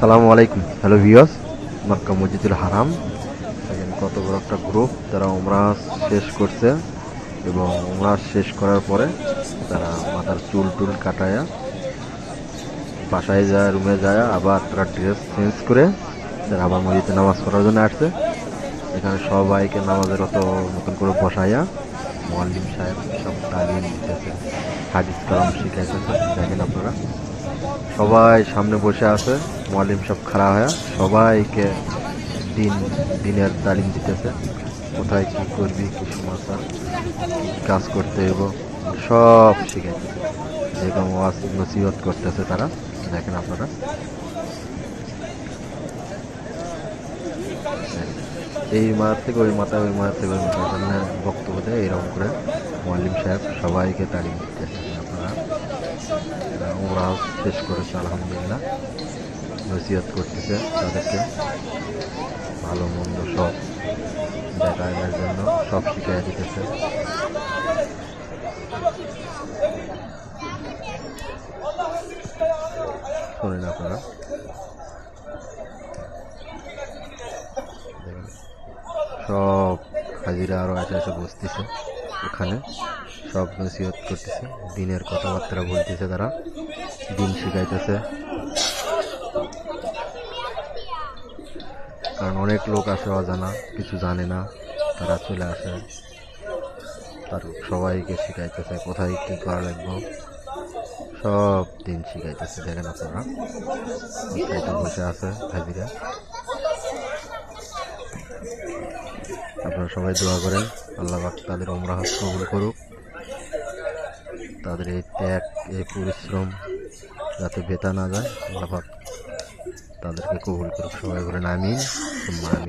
সালামু আলাইকুম। হ্যালো ভিওস মক্কা মসজিদুল হারাম। দেখেন কত বড় একটা গ্রুপ তারা ওমরা শেষ করছে এবং ওমরা শেষ করার পরে তারা মাথার চুল টুল কাটায়া বাসায় যায় রুমে যায়, আবার তারা ড্রেস চেঞ্জ করে তারা আবার মসজিদে নামাজ পড়ার জন্য আসছে। এখানে সবাইকে নামাজের অত নতুন করে বসাইয়া মোয়াল্লিম সাহেব সব তালিম দিতেছে, হাদিস কালাম শিখাইতেছে। দেখেন আপনারা। সবাই সামনে বসে আছে, মোয়াল্লিম সব খাড়া হয়ে, সবাইকে দিন, দিনের তালিম দিতেছে, কোথায় কি করবি, কি সমস্যা কাজ করতে হইব, সব শিখাইতেছে যেরকম নসিহত করতেছে তারা, দেখেন আপনারা। এই মাথা থেকে, ওই মাথা ওই মাথা থেকে ওই মাথা বক্তব্য দেয়, এরকম করে মোয়াল্লিম সাহেব সবাইকে তালিম দিতেছে। আপনারা ওরা শেষ করেছে, আলহামদুলিল্লাহ। নসিহত করতেছে তাদেরকে। ভালো, মন্দ সব দেখানোর জন্য সব শিখাই দিতেছে। সব হাজিরা আরও এসে বসতেছে ওখানে সব নসিহত করতেছে, দিনের কথাবার্তা বলতেছে তারা, দিন শিখাইতেছে। কারণ অনেক লোক আছে অজানা, কিছু জানে না, তারা চলে আসে। তার সবাইকে শিখাইতেছে, কোথায় কি করা লাগবে। সব দিন শিখাইতেছে, দেখেন আপনারা। বসে আছে হাজিরা আপনারা সবাই দোয়া করেন, আল্লাহ তাদের ওমরা হজ কবুল করুক। তাদের এই ত্যাগ, এই পরিশ্রম যাতে বেতা না যায়, আল্লাহ তাদেরকে কবুল করুক। সবাই করে আমিন।